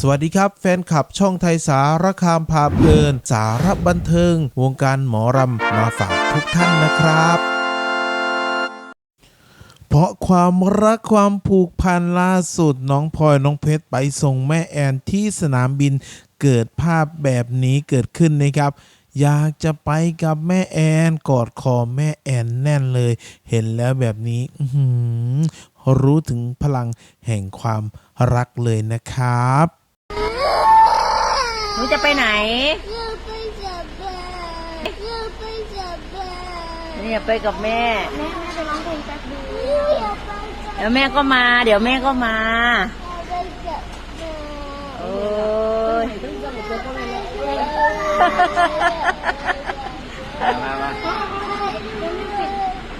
สวัสดีครับ แฟนคลับช่องไทยสารคามพาเพลิน สารบันเทิง วงการหมอรำมาฝากทุกท่านนะครับ เพราะความรักความผูกพันล่าสุดน้องพลอยน้องเพชรไปส่งแม่แอนที่สนามบินเกิดภาพแบบนี้เกิดขึ้นนะครับอยากจะไปกับแม่แอนกอดคอแม่แอนแน่นเลย เห็นแล้วแบบนี้รู้ถึงพลังแห่งความรักเลยนะครับ หนูจะไปไหนอยากไปจับแบอยากไปจับแบเนี่ยไปกับแม่แม่ แม่ไปร้องเพลงแป๊บเดียวอยากไปจับเดี๋ยวแม่ก็มา เดี๋ยวแม่ก็มาอยากไปจับแบโอ้ยมามา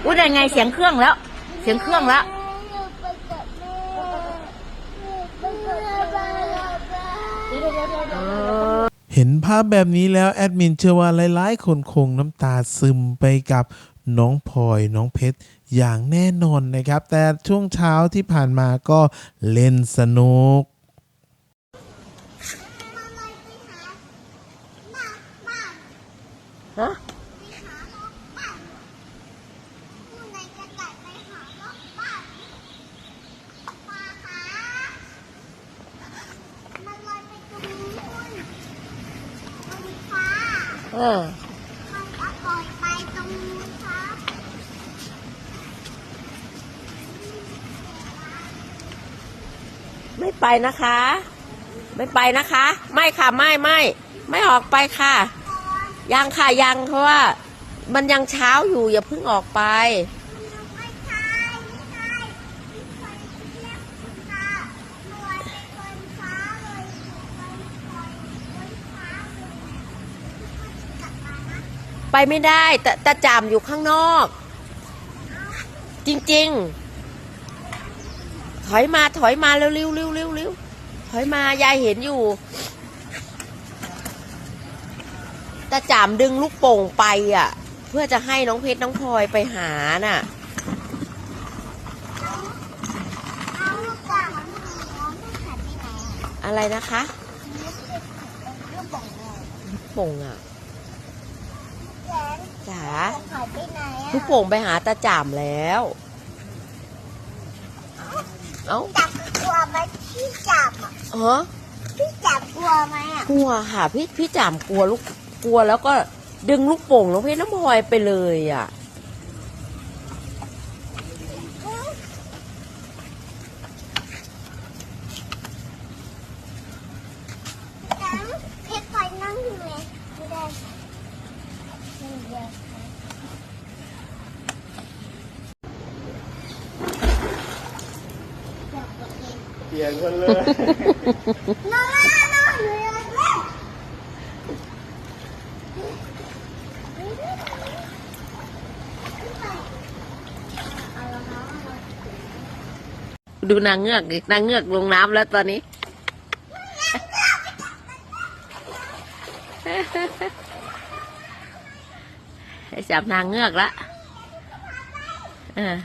อุ้ยได้ไงเสียงเครื่องแล้ว เสียงเครื่องแล้วอยากไปจับแม่อ เห็นภาพแบบนี้แล้วแอดมินเชื่อว่าหลายๆคนคงน้ำตาซึมไปกับน้องพลอยน้องเพชรอย่างแน่นอนนะครับ แต่ช่วงเช้าที่ผ่านมาก็เล่นสนุกฮะ ผู้ใดจะกัดไปหาลูกบ้านมาหามันลอยไปตรงนู้นมันฟ้า เออมันก็ปล่อยไปตรงนู้นครับไม่ไปนะคะ ไม่ไปนะคะ ไม่ค่ะไม่ไม่ไม่ออกไปค่ะ ยังค่ะยังเพราะว่า มันยังเช้าอยู่อย่าเพิ่งออกไป ไม่ใช่ไม่ใช่มีคนเรียกค่ะลอยไปบนฟ้าเลยลอยลอยบนฟ้าเลยกลับมานะ ไปไม่ได้แต่แต่จามอยู่ข้างนอก จริง ๆ ถอยมาถอยมาเร็วๆเร็วเร็วเร็วเร็วถอยมายายเห็นอยู่ตาจามดึงลูกโป่งไปอะ เพื่อจะให้น้องเพชรน้องพลอยไปหาน่ะเอาลูกกาของหนูลูกหายไปไหนอะอะไรนะคะ ลูกบอกเลยลูกโป่งอะ แสนจ๋าหายไปไหนอะลูกโป่งไปหาตาจามแล้ว เอ้าจับกลัวไหมพี่จับอะเออพี่จับกลัวไหมอะกลัวค่ะพี่พี่จามกลัวลูกกลัวแล้วก็ดึงลูกโป่งน้องเพชรน้องพลอยไปเลยอะแต่เพชรพลอยนั่งอยู่เลยไม่ได้ไม่ได้ เปลี่ยนคนเลยน้องน้องน้องอยู่เลยแม่ดูนางเงือกดินางเงือกลงน้ำแล้วตอนนี้ ให้จับนางเงือกละเออ